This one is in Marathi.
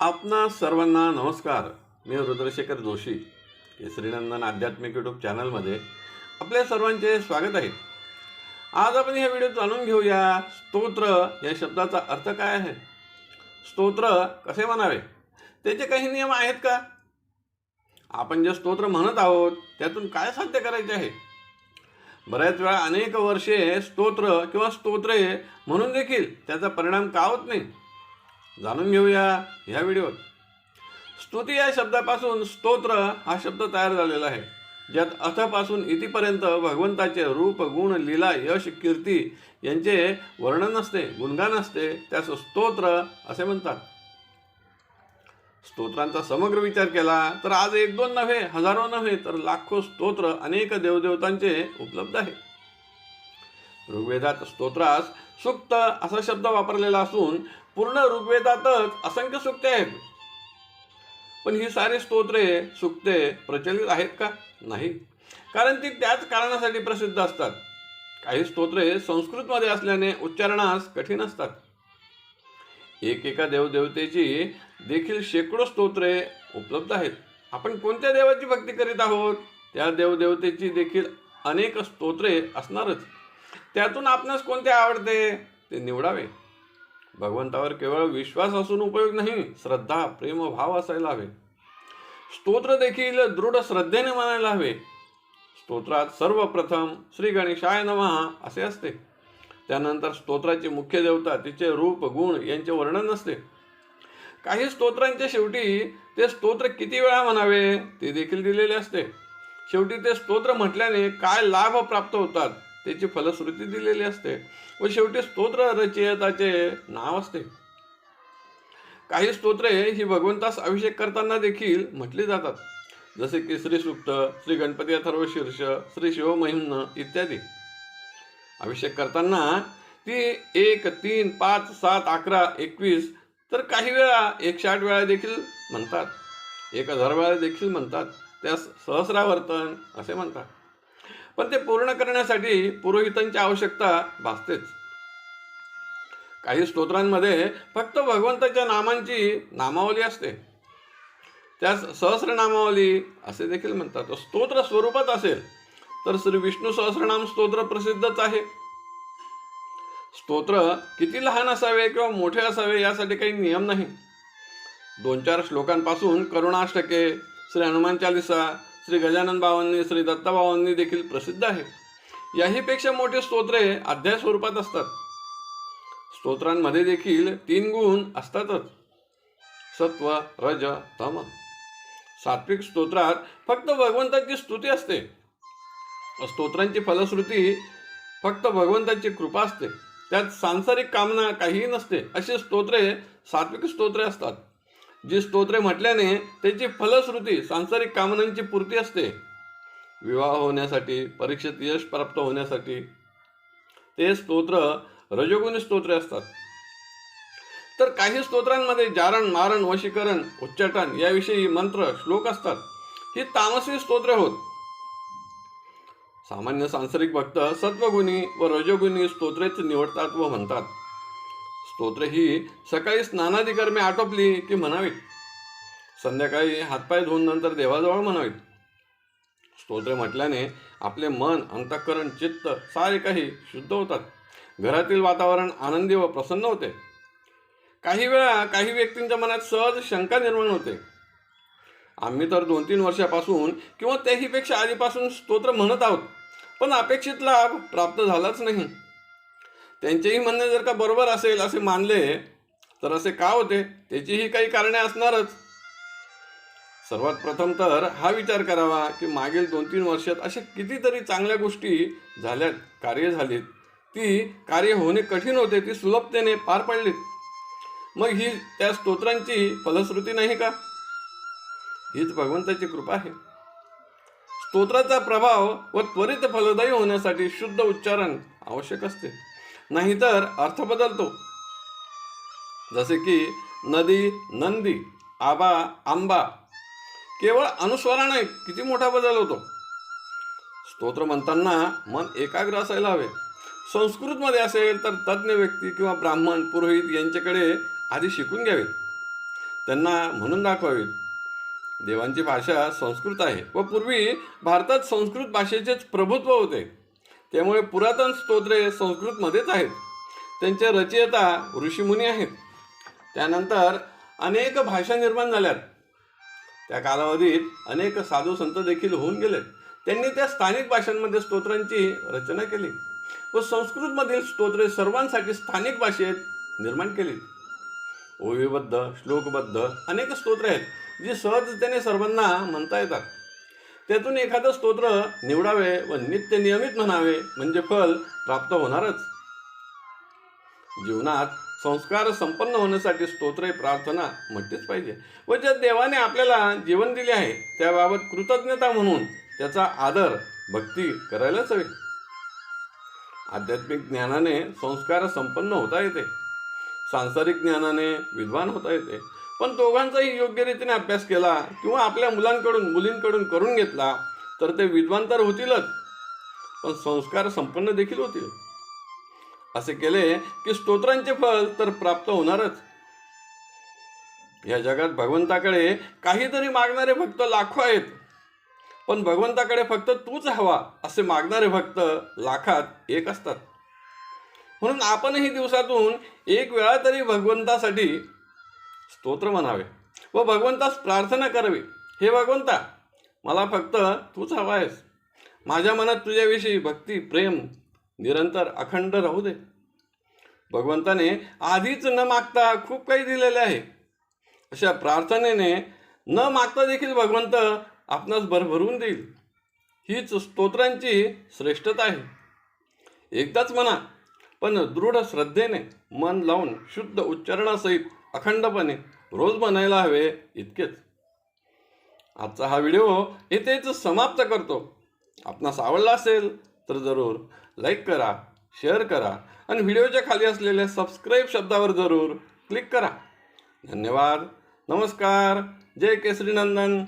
आपणा सर्वांना नमस्कार. मी रुद्रशेखर जोशी. केसरीनंदन आध्यात्मिक यूट्यूब चॅनलमध्ये आपल्या सर्वांचे स्वागत आहे. आज आपण हे व्हिडिओ जाणून घेऊया स्तोत्र या शब्दाचा अर्थ काय आहे? स्तोत्र कसे म्हणावे? त्याचे काही नियम आहेत का? आपण जे स्तोत्र म्हणत आहोत त्यातून काय साध्य करायचे आहे? बऱ्याच वेळा अनेक वर्षे स्तोत्र किंवा स्तोत्रे म्हणून देखील त्याचा परिणाम का होत नाही? जाणून घेऊया ह्या व्हिडिओत. स्तुती या शब्दापासून स्तोत्र हा शब्द तयार झालेला आहे. ज्यात अथपासून इतिपर्यंत भगवंताचे रूप गुण लीला यश कीर्ती यांचे वर्णन असते गुणगान असते त्यास स्तोत्र असे म्हणतात. स्तोत्रांचा समग्र विचार केला तर आज एक दोन नव्हे हजारो नव्हे तर लाखो स्तोत्र अनेक देवदेवतांचे उपलब्ध आहे. ऋग्वेदात स्तोत्रास सुक्त असा शब्द वापरलेला असून पूर्ण ऋग्वेदातच असंख्य सुक्ते आहेत. पण ही सारी स्तोत्रे सुक्ते प्रचलित आहेत का? नाही. कारण ती त्याच कारणासाठी प्रसिद्ध असतात. काही स्तोत्रे संस्कृतमध्ये असल्याने उच्चारणास कठीण असतात. एकेका देवदेवतेची देखील शेकडो स्तोत्रे उपलब्ध आहेत. आपण कोणत्या देवाची भक्ती करीत आहोत? त्या देवदेवतेची देखील अनेक स्तोत्रे असणारच. त्यातून आपणास कोणते आवडते? ते निवडावे. भगवंतावर केवळ विश्वास असून उपयोग नाही श्रद्धा प्रेम भाव असायला हवे. स्तोत्र देखील दृढ श्रद्धेने म्हणायला हवे. स्तोत्रात सर्वप्रथम श्री गणेशाय नमः असे असते. त्यानंतर स्तोत्राची मुख्य देवता तिचे रूप गुण यांचे वर्णन असते. काही स्तोत्रांच्या शेवटी ते स्तोत्र किती वेळा म्हणावे ते देखील दिलेले असते. शेवटी ते स्तोत्र म्हटल्याने काय लाभ प्राप्त होतात? त्याची फलश्रुती दिलेली असते. व शेवटी स्तोत्र रचयताचे नाव असते. काही स्तोत्रे ही भगवंतास अभिषेक करताना देखील म्हटली जातात. जसे की श्री सुप्त श्री गणपती अथर्व शीर्ष श्री शिवमहिम्न इत्यादी. अभिषेक करताना ती एक तीन पाच सात अकरा एकवीस तर काही वेळा एकशे आठ वेळा देखील म्हणतात. एक हजार वेळा देखील म्हणतात. त्यास सहस्रावर्तन असे म्हणतात. पण ते पूर्ण करण्यासाठी पुरोहितांची आवश्यकता भासतेच. काही स्तोत्रांमध्ये फक्त भगवंताच्या नामांची नामावली असते. त्यास सहस्रनामावली असे देखील म्हणतात. स्तोत्र स्वरूपात असेल तर श्री विष्णू सहस्रनाम स्तोत्र प्रसिद्धच आहे. स्तोत्र किती लहान असावे किंवा मोठे असावे यासाठी काही नियम नाही. दोन चार श्लोकांपासून करुणाष्टके श्री हनुमान चालिसा श्री गजानन बाबांनी श्री दत्ताबाबांनी देखील प्रसिद्ध आहे. याहीपेक्षा मोठे स्तोत्रे अध्याय स्वरूपात असतात. स्तोत्रांमध्ये देखील तीन गुण असतातच. सत्व रज तम. सात्विक स्तोत्रात फक्त भगवंताची स्तुती असते. स्तोत्रांची फलश्रुती फक्त भगवंताची कृपा असते. त्यात सांसारिक कामना काहीही नसते. अशी स्तोत्रे सात्विक स्तोत्रे असतात. जी स्तोत्रे म्हटल्याने त्याची फलश्रुती सांसारिक कामनांची पूर्ती असते. विवाह होण्यासाठी परीक्षेत यश प्राप्त होण्यासाठी ते स्तोत्र रजोगुणी स्तोत्रे असतात. तर काही स्तोत्रांमध्ये जारण मारण वशीकरण उच्चाटन याविषयी मंत्र श्लोक असतात. ही तामसी स्तोत्रे होत. सामान्य सांसारिक भक्त सत्वगुणी व रजोगुणी स्तोत्रेच निवडतात व म्हणतात. स्तोत्र ही सकाळी स्नानादी कर्मे आटोपली की म्हणावीत. संध्याकाळी हातपाय धुवून नंतर देवाजवळ म्हणावीत. स्तोत्र म्हटल्याने आपले मन अंतःकरण चित्त सारे काही शुद्ध होतात. घरातील वातावरण आनंदी व प्रसन्न होते. काही वेळा काही व्यक्तींच्या मनात सहज शंका निर्माण होते. आम्ही तर दोन तीन वर्षापासून किंवा त्याहीपेक्षा आधीपासून स्तोत्र म्हणत आहोत पण अपेक्षित लाभ प्राप्त झालाच नाही. त्यांचेही म्हणणे जर का बरोबर असेल असे मानले तर असे का होते? त्याचीही काही कारणे असणारच. सर्वात प्रथम तर हा विचार करावा की मागील दोन तीन वर्षात अशा कितीतरी चांगल्या गोष्टी झाल्यात कार्य झालीत. ती कार्य होणे कठीण होते ती सुलभतेने पार पडलीत. मग ही त्या स्तोत्रांची फलश्रुती नाही का? हीच भगवंताची कृपा आहे. स्तोत्राचा प्रभाव व त्वरित फलदायी होण्यासाठी शुद्ध उच्चारण आवश्यक असते. नाहीतर अर्थ बदलतो. जसे की नदी नंदी आबा आंबा केवळ अनुस्वाराने किती मोठा बदल होतो? स्तोत्र म्हणताना मन एकाग्र असायला हवे. संस्कृतमध्ये असेल तर तज्ज्ञ व्यक्ती किंवा ब्राह्मण पुरोहित यांच्याकडे आधी शिकून घ्यावे त्यांना म्हणून दाखवावीत. देवांची भाषा संस्कृत आहे व पूर्वी भारतात संस्कृत भाषेचेच प्रभुत्व होते. त्यामुळे पुरातन स्तोत्रे संस्कृतमध्येच आहेत. त्यांचे रचयिता ऋषीमुनी आहेत. त्यानंतर अनेक भाषा निर्माण झाल्यात. त्या कालावधीत अनेक साधू संत देखील होऊन गेले. त्यांनी त्या स्थानिक भाषांमध्ये स्तोत्रांची रचना केली व संस्कृतमधील स्तोत्रे सर्वांसाठी स्थानिक भाषेत निर्माण केली. ओवीबद्ध श्लोकबद्ध अनेक स्तोत्रे आहेत जी सहजतेने सर्वांना म्हणता येतात. त्यातून एखादं स्तोत्र निवडावे व नित्य नियमित म्हणावे म्हणजे फल प्राप्त होणारच. जीवनात संस्कार संपन्न होण्यासाठी स्तोत्रे प्रार्थना म्हटलीच पाहिजे. व ज्या देवाने आपल्याला जीवन दिले आहे त्याबाबत कृतज्ञता म्हणून त्याचा आदर भक्ती करायलाच हवी. आध्यात्मिक ज्ञानाने संस्कार संपन्न होता येते. सांसारिक ज्ञानाने विद्वान होता येते. पण दोघांचाही योग्य रीतीने अभ्यास केला किंवा आपल्या मुलांकडून मुलींकडून करून घेतला तर ते विद्वान तर होतीलच. पण संस्कार संपन्न देखील होतील. असे केले की स्तोत्रांचे फल तर प्राप्त होणारच. या जगात भगवंताकडे काहीतरी मागणारे भक्त लाखो आहेत. पण भगवंताकडे फक्त तूच हवा असे मागणारे भक्त लाखात एक असतात. म्हणून आपणही दिवसातून एक वेळा तरी भगवंतासाठी स्तोत्र म्हणावे. व भगवंतास प्रार्थना करावी. हे भगवंता मला फक्त तूच हवा आहेस माझ्या मनात तुझ्याविषयी भक्ती प्रेम निरंतर अखंड राहू दे. भगवंताने आधीच न मागता खूप काही दिलेले आहे. अशा प्रार्थनेने न मागता देखील भगवंत आपणास भरभरून देईल. हीच स्तोत्रांची श्रेष्ठता आहे. एकदाच म्हणा पण दृढ श्रद्धेने मन लावून शुद्ध उच्चारणासहित अखंडपणे रोज म्हणायला हवे इतकेच. आजचा हा व्हिडिओ येथेच समाप्त करतो. आपणास आवडला असेल तर जरूर लाईक करा शेअर करा आणि व्हिडिओच्या खाली असलेल्या सबस्क्राईब शब्दावर जरूर क्लिक करा. धन्यवाद. नमस्कार. जय केसरी नंदन.